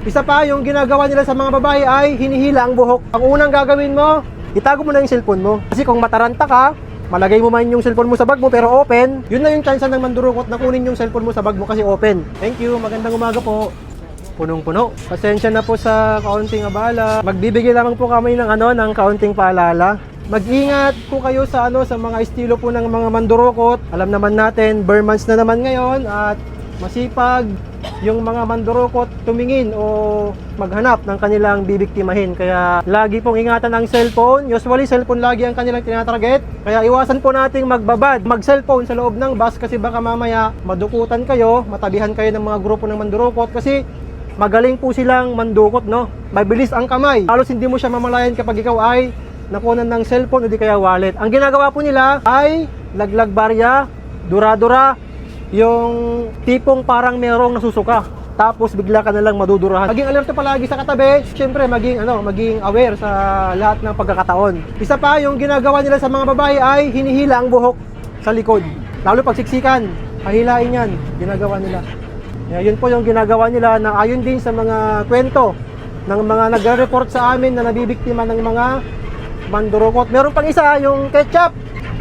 Isa pa, yung ginagawa nila sa mga babae ay hinihila ang buhok. Ang unang gagawin mo, itago mo na yung cellphone mo. Kasi kung mataranta ka, malagay mo man yung cellphone mo sa bag mo pero open, yun na yung chance ng mandurukot na kunin yung cellphone mo sa bag mo kasi open. Thank you, magandang umaga po. Punong-puno. Pasensya na po sa kaunting abala. Magbibigay lamang po kami ng ano ng kaunting paalala. Mag-ingat po kayo sa ano sa mga estilo po ng mga mandurukot. Alam naman natin, bare months na naman ngayon at masipag yung mga mandurukot tumingin o maghanap ng kanilang bibiktimahin. Kaya lagi pong ingatan ang cellphone. Usually cellphone lagi ang kanilang tinatarget. Kaya iwasan po nating magbabad, mag-cellphone sa loob ng bus kasi baka mamaya madukutan kayo, matabihan kayo ng mga grupo ng mandurukot kasi magaling po silang mandukot, no? Mabilis ang kamay. Halos hindi mo siya mamalayan kapag ikaw ay nakunan ng cellphone o di kaya wallet. Ang ginagawa po nila ay laglag barya, dura-dura, yung tipong parang merong nasusuka. Tapos bigla ka na lang madudurahan. Maging alerto palagi sa katabi. Siyempre, maging ano, maging aware sa lahat ng pagkakataon. Isa pa, yung ginagawa nila sa mga babae ay hinihila ang buhok sa likod. Lalo pag siksikan, hahilain yan. Ginagawa nila. Kaya yun po yung ginagawa nila na ayon din sa mga kwento ng mga nagre-report sa amin na nabibiktima ng mga mandurukot. Meron pang isa, yung ketchup.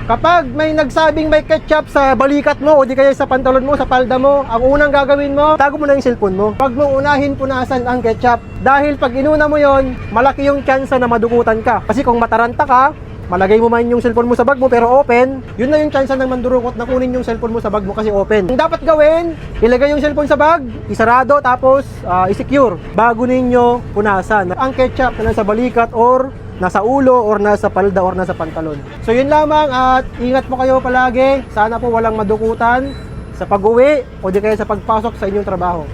Kapag may nagsabing may ketchup sa balikat mo o di kaya sa pantalon mo, sa palda mo, ang unang gagawin mo, tago mo na yung cellphone mo. Huwag mo unahin punasan ang ketchup. Dahil pag inuna mo yon, malaki yung chance na madukutan ka. Kasi kung mataranta ka, malagay mo man yung cellphone mo sa bag mo pero open, yun na yung chance ng mandurukot na kunin yung cellphone mo sa bag mo kasi open. Ang dapat gawin, ilagay yung cellphone sa bag, isarado tapos ah, i-secure bago ninyo punasan. Ang ketchup na nasa balikat or nasa ulo or nasa palda or nasa pantalon. So yun lamang at ingat po kayo palagi. Sana po walang madukutan sa pag-uwi o di kaya sa pagpasok sa inyong trabaho.